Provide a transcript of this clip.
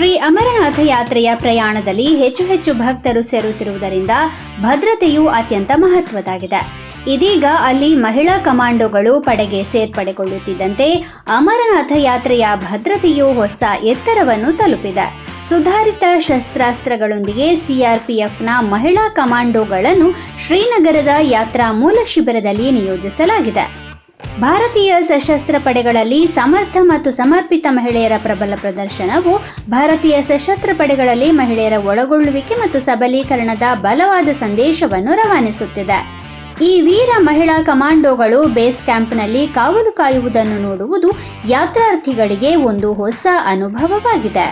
ಅಮರನಾಥ ಯಾತ್ರೆಯ ಪ್ರಯಾಣದಲ್ಲಿ ಹೆಚ್ಚು ಹೆಚ್ಚು ಭಕ್ತರು ಸೇರುತ್ತಿರುವುದರಿಂದ ಭದ್ರತೆಯು ಅತ್ಯಂತ ಮಹತ್ವದಾಗಿದೆ ಇದೀಗ ಅಲ್ಲಿ ಮಹಿಳಾ ಕಮಾಂಡೋಗಳು ಪಡೆಗೆ ಸೇರ್ಪಡೆಗೊಳ್ಳುತ್ತಿದ್ದಂತೆ ಅಮರನಾಥ ಯಾತ್ರೆಯ ಭದ್ರತೆಯು ಹೊಸ ಎತ್ತರವನ್ನು ತಲುಪಿದೆ. ಸುಧಾರಿತ ಶಸ್ತ್ರಾಸ್ತ್ರಗಳೊಂದಿಗೆ ಸಿಆರ್ಪಿಎಫ್ನ ಮಹಿಳಾ ಕಮಾಂಡೋಗಳನ್ನು ಶ್ರೀನಗರದ ಯಾತ್ರಾ ಮೂಲ ಶಿಬಿರದಲ್ಲಿ ನಿಯೋಜಿಸಲಾಗಿದೆ. ಭಾರತೀಯ ಸಶಸ್ತ್ರ ಪಡೆಗಳಲ್ಲಿ ಸಮರ್ಥ ಮತ್ತು ಸಮರ್ಪಿತ ಮಹಿಳೆಯರ ಪ್ರಬಲ ಪ್ರದರ್ಶನವು ಭಾರತೀಯ ಸಶಸ್ತ್ರ ಪಡೆಗಳಲ್ಲಿ ಮಹಿಳೆಯರ ಒಳಗೊಳ್ಳುವಿಕೆ ಮತ್ತು ಸಬಲೀಕರಣದ ಬಲವಾದ ಸಂದೇಶವನ್ನು ರವಾನಿಸುತ್ತಿದೆ. ಈ ವೀರ ಮಹಿಳಾ ಕಮಾಂಡೋಗಳು ಬೇಸ್ ಕ್ಯಾಂಪ್ನಲ್ಲಿ ಕಾವಲು ಕಾಯುವುದನ್ನು ನೋಡುವುದು ಯಾತ್ರಾರ್ಥಿಗಳಿಗೆ ಒಂದು ಹೊಸ ಅನುಭವವಾಗಿದೆ.